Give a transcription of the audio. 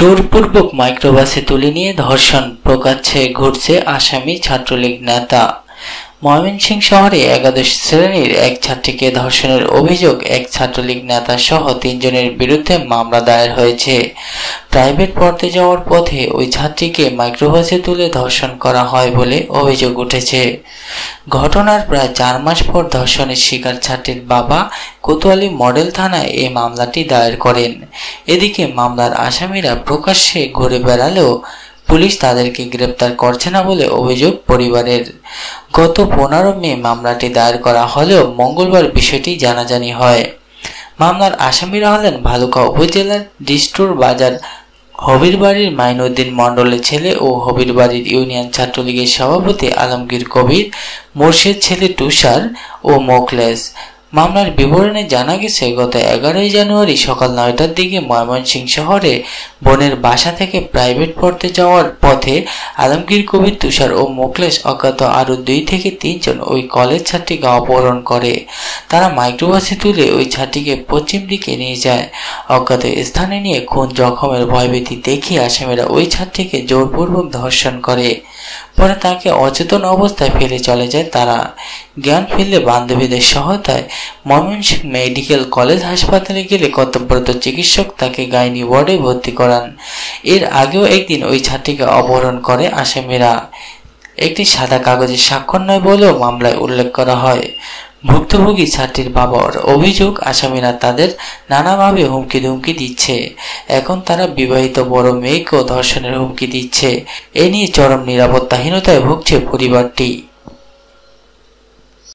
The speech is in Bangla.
জোরপূর্বক মাইক্রোবাসে তুলে নিয়ে ধর্ষণ প্রকাশ্যে ঘটছে আসামি ছাত্রলীগ নেতা। ময়মনসিংহ শহরে একাদশ শ্রেণির এক ছাত্রীকে ধর্ষণের অভিযোগ এক ছাত্রলীগ নেতা সহ তিনজনের বিরুদ্ধে মামলা দায়ের হয়েছে। প্রাইভেট পড়তে যাওয়ার পথে ওই ছাত্রীকে মাইক্রোবাসে তুলে ধর্ষণ করা হয় বলে অভিযোগ উঠেছে। ঘটনার প্রায় চার মাস পর ধর্ষণের শিকার ছাত্রীর বাবা কোতোয়ালি মডেল থানায় এই মামলাটি দায়ের করেন। এদিকে মামলার আসামিরা প্রকাশ্যে ঘুরে বেড়ালেও পুলিশ তাদেরকে গ্রেপ্তার করছে না বলে অভিযোগ পরিবারের। গত পনেরো মে মামলাটি দায়ের করা হলেও মঙ্গলবার বিষয়টি জানাজানি হয়। মামলার আসামিরা হলেন ভালুকা উপজেলার ডিস্টুর বাজার হবির বাড়ির মাইনুদ্দিন মণ্ডলের ছেলে ও হবির বাড়ির ইউনিয়ন ছাত্রলীগের সভাপতি আলমগীর কবির, মোর্শেদ ছেলে তুষার ও মোকলেস মামলার বিবরণে জানা গেছে, গত এগারোই জানুয়ারি সকাল নয়টার দিকে ময়মনসিংহ শহরে বোনের বাসা থেকে প্রাইভেট পড়তে যাওয়ার পথে আলমগীর কবির তুষার ও মোকলেশ অজ্ঞাত আরও দুই থেকে তিনজন ওই কলেজ ছাত্রীকে অপহরণ করে। তারা মাইক্রোবাসে তুলে ওই ছাত্রীকে পশ্চিম দিকে নিয়ে যায়। অজ্ঞাত স্থানে নিয়ে খুন জখমের ভয়ভীতি দেখিয়ে আসামিরা ওই ছাত্রীকে জোরপূর্বক ধর্ষণ করে। পরে তাকে অচেতন অবস্থায় ফেলে চলে যায় তারা। জ্ঞান ফিরলে বান্ধবীদের সহায়তায় ময়মনসিংহ মেডিকেল কলেজ হাসপাতালে গেলে কর্তব্যরত চিকিৎসক তাকে গাইনি ওয়ার্ডে ভর্তি করান। এর আগেও একদিন ওই ছাত্রীকে অপহরণ করে আসামিরা। একটি সাদা কাগজে স্বাক্ষর নয় বলেও মামলায় উল্লেখ করা হয়। ভুক্তভোগী ছাত্রীর বাবর অভিযোগ, আসামিরা তাদের নানাভাবে হুমকি ধুমকি দিচ্ছে। এখন তারা বিবাহিত বড় মেয়েকেও ধর্ষণের হুমকি দিচ্ছে। এ নিয়ে চরম নিরাপত্তাহীনতায় ভুগছে পরিবারটি।